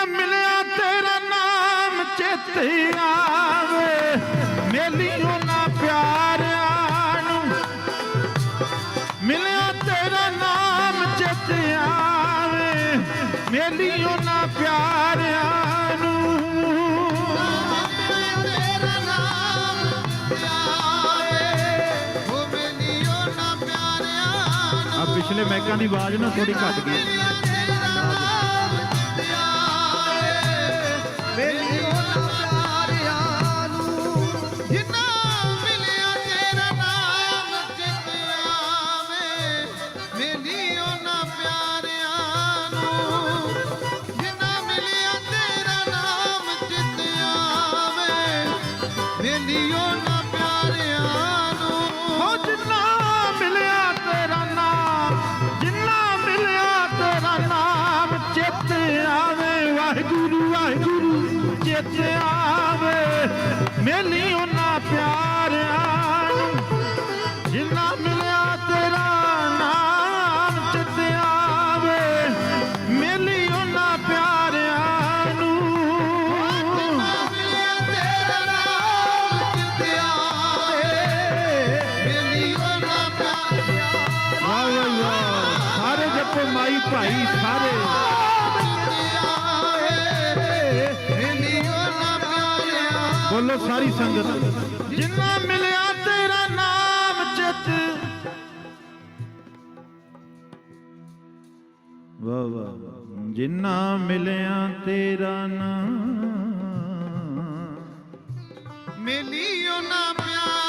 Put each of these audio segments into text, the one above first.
ਜਿੰਨਾ ਮਿਲਿਆ ਤੇਰਾ ਨਾਮ ਚੇਤੇ ਆਵੇ। ਮੇਲੀਓ ਨਾ ਪਿਆਰਿਆਂ ਨੂੰ। ਮਿਲਿਆ ਤੇਰਾ ਨਾਮ ਚੇਤੇ ਆਵੇ। ਮੇਲੀਓ ਨਾ ਪਿਆਰਿਆਂ ਨੂੰ। ਪਿਛਲੇ ਮੈਕਾਂ ਦੀ ਆਵਾਜ਼ ਨਾ ਥੋੜੀ ਘਟ ਗਈ। ਮੇਲੀਓ ਨਾ ਪਿਆਰਿਆਂ ਨੂੰ। ਹੋ ਜਿੰਨਾ ਮਿਲਿਆ ਤੇਰਾ ਨਾਮ, ਜਿੰਨਾ ਮਿਲਿਆ ਤੇਰਾ ਨਾਮ, ਚੇਤੇ ਆਵੇ, ਵਾਹਿਗੁਰੂ ਵਾਹਿਗੁਰੂ, ਚੇਤੇ ਆਵੇ। ਮੇਲੀ ਜੱਪੋ ਮਾਈ ਭਾਈ ਸਾਰੇ। ਬੋਲੋ ਸਾਰੀ ਸੰਗਤ। ਜਿੰਨਾ ਮਿਲਿਆ ਤੇਰਾ ਨਾਮ ਚਿਤ ਵਾਹ ਵਾਹ ਜਿੰਨਾ ਮਿਲਿਆ ਤੇਰਾ ਨਾਮ। ਮੇਲੀਓ ਨਾ ਪਿਆਰਿਆਂ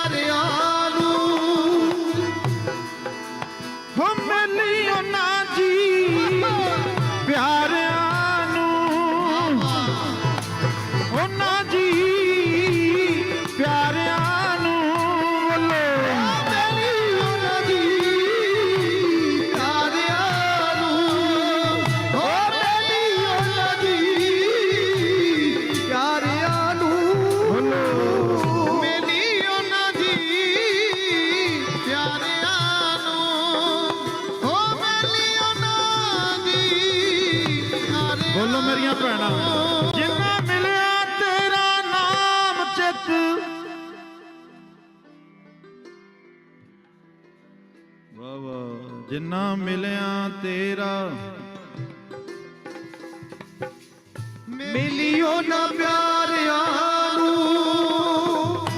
ਬੋਲੋ ਮੇਰੀਆਂ ਭੈਣਾਂ। ਜਿੰਨਾ ਮਿਲਿਆ ਤੇਰਾ ਨਾਮ ਚਿਤ। ਵਾ ਵਾ ਜਿੰਨਾ ਮਿਲਿਆ ਤੇਰਾ। ਮਿਲਿਓ ਨਾ ਪਿਆਰ।